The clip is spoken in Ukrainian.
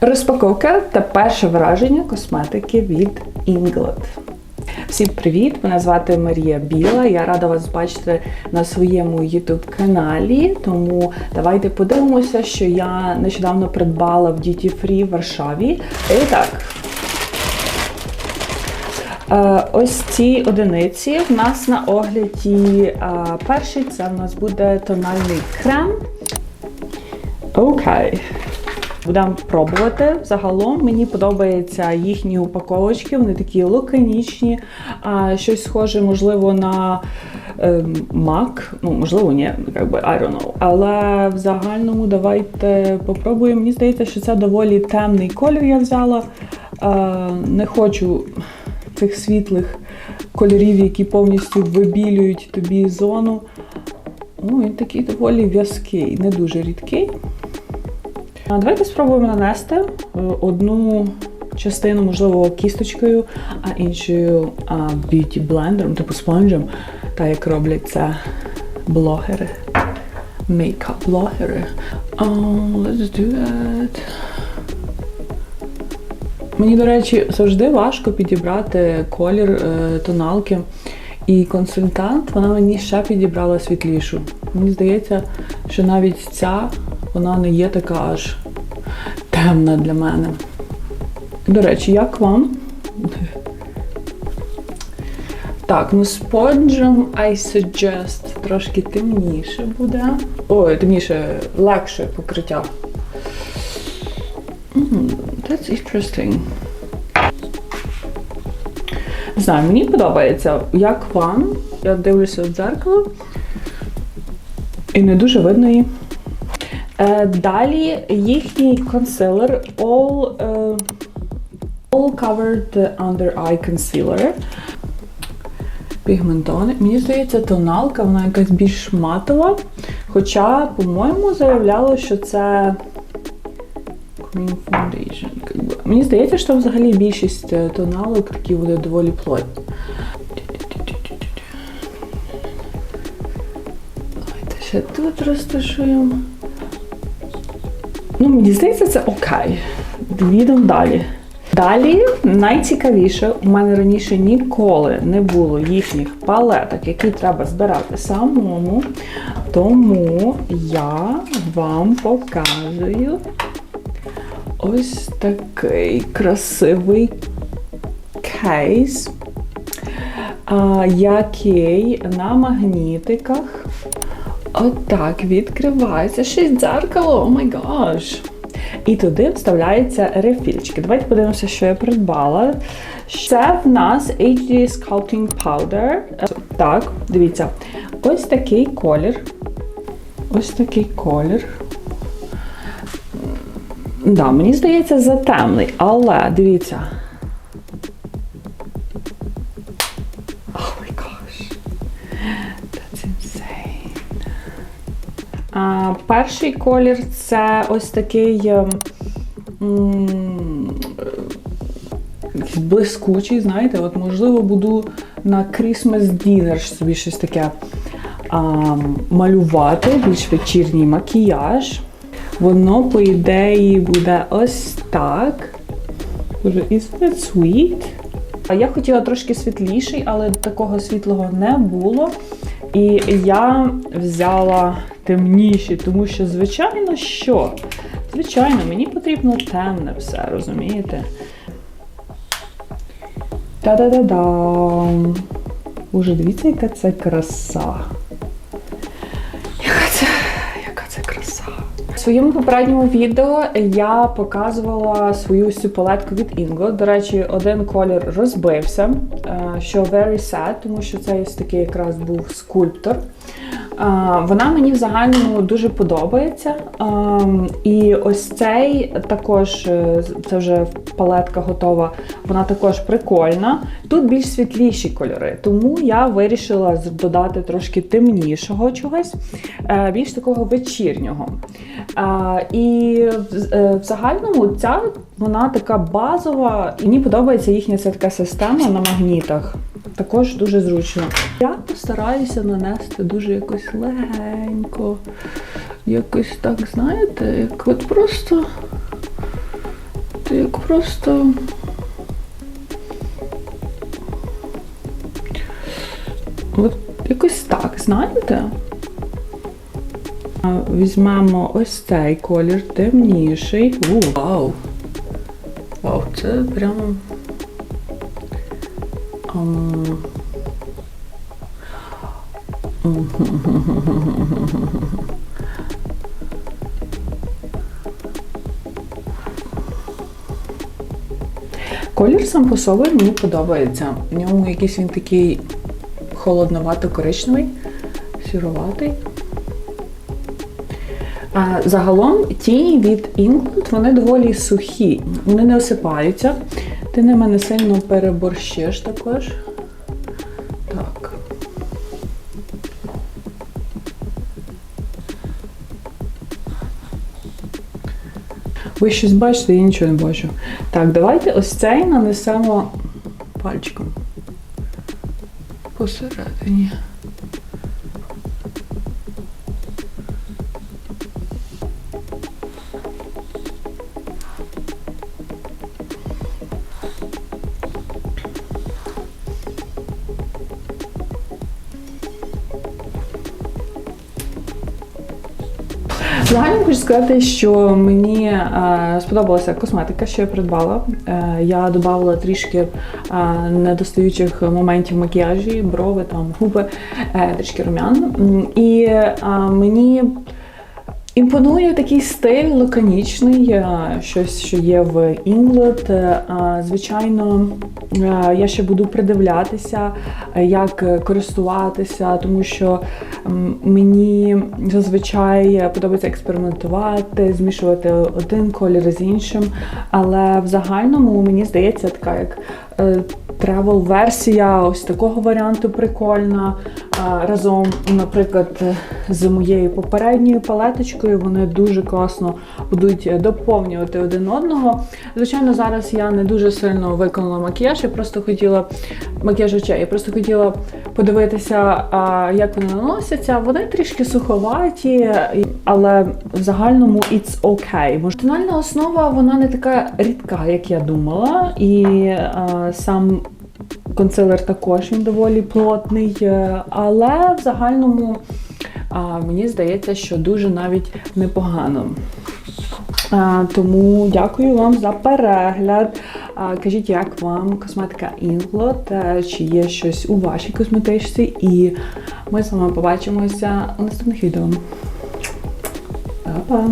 Розпаковка та перше враження косметики від Inglot. Всім привіт! Мене звати Марія Біла. Я рада вас бачити на своєму YouTube каналі. Тому давайте подивимося, що я нещодавно придбала в Duty Free в Варшаві. І так. Е, Ось ці одиниці в нас на огляді. е, Перший це в нас буде тональний крем. Окей. Будемо пробувати. Загалом мені подобаються їхні упаковочки, вони такі лаконічні, щось схоже, можливо, на ем, мак. Ну, можливо, ні, як би, I. Але в загальному давайте попробуємо. Мені здається, що це доволі темний колір я взяла. Е, не хочу цих світлих кольорів, які повністю вибілюють тобі зону. Ну, він такий доволі в'язкий, не дуже рідкий. Давайте спробуємо нанести е, одну частину, можливо, кісточкою, а іншою б'юті блендером, типу спонжем, так як роблять це блогери, мейкап-блогери. Oh, let's do that. Мені, до речі, завжди важко підібрати колір е, тоналки. І консультант вона мені ще підібрала світлішу. Мені здається, що навіть ця вона не є така аж темна для мене. До речі, як вам? Так, ну спонжем I suggest трошки темніше буде. Ой, темніше, легше покриття. That's interesting. Не знаю, мені подобається, як вам. Я дивлюся в дзеркало. І не дуже видно її. Е, Далі їхній консилер All, е, All Covered Under Eye Concealer. Пігментони. Мені здається, тоналка, вона якась більш матова. Хоча, по-моєму, заявляло, що це Cream Foundation. Мені здається, що взагалі більшість е, тоналок такі буде доволі плотні. Давайте ще тут розташуємо. Ну, мені здається, це окей. Їдемо далі. Далі найцікавіше, у мене раніше ніколи не було їхніх палеток, які треба збирати самому. Тому я вам показую ось такий красивий кейс, який на магнітиках отак відкривається. Ще дзеркало, о май гаш. І туди вставляються рефільчики. Давайте подивимося, що я придбала. Це в нас HD Sculpting Powder. Так, дивіться, ось такий колір. Ось такий колір. Да, мені здається, затемний, але дивіться. Перший колір це ось такий ем, м, блискучий, знаєте, от можливо буду на Christmas dinner собі щось таке а, малювати, більш вечірній макіяж. Воно, по ідеї, буде ось так. Боже, Is that sweet? Я хотіла трошки світліший, але такого світлого не було. І я взяла темніші, тому що, звичайно, що? Звичайно, мені потрібно темне все, розумієте? Та-да-да-дам! Боже, дивіться, яка це краса. Своєму попередньому відео я показувала свою цю палетку від Ingo. До речі, один колір розбився, е, що very sad, тому що це ось такий якраз був скульптор. Вона мені в загальному дуже подобається. І ось цей також, е, це вже палетка готова, вона також прикольна. Тут більш світліші кольори, тому я вирішила додати трошки темнішого чогось, е, більш такого вечірнього. І е, в загальному ця вона така базова, і мені подобається їхня ця така система на магнітах. Також дуже зручно. Я постараюся нанести дуже якось легенько. Якось так, знаєте, як от просто як просто. От якось так, знаєте? Візьмемо ось цей колір темніший. У, вау! Вау, це прямо. Колір сам по собі мені подобається. В ньому якийсь він такий холодновато-коричневий, сіроватий. Загалом тіні від England, вони доволі сухі, вони не осипаються. Ти ними не сильно переборщиш також. Так. Ви щось бачите, я нічого не бачу. Так, давайте ось цей нанесемо пальчиком. Посередині. Загально хочу сказати, що мені е, сподобалася косметика, що я придбала. Е, я додавала трішки е, недостаючих моментів макіяжі, брови, там, губи, трішки румян. І мені імпонує такий стиль лаконічний, е, щось, що є в Інглет. Звичайно, е, я ще буду придивлятися, е, як користуватися, тому що мені зазвичай подобається експериментувати, змішувати один колір з іншим. Але в загальному мені здається, така як тревел-версія ось такого варіанту прикольна. Разом, наприклад, з моєю попередньою палеточкою вони дуже класно будуть доповнювати один одного. Звичайно, зараз я не дуже сильно виконала макіяж, я просто хотіла макіяж очей, я просто хотіла подивитися, як вони наносяться. Вони трішки суховаті, але в загальному it's okay. Може, Тональна основа вона не така рідка, як я думала, і а, сам консилер також він доволі плотний, але в загальному а, мені здається, що дуже навіть непогано. А, Тому дякую вам за перегляд. Кажіть, як вам косметика е, чи є щось у вашій косметичці, і ми з вами побачимося у наступних відео. Па-па!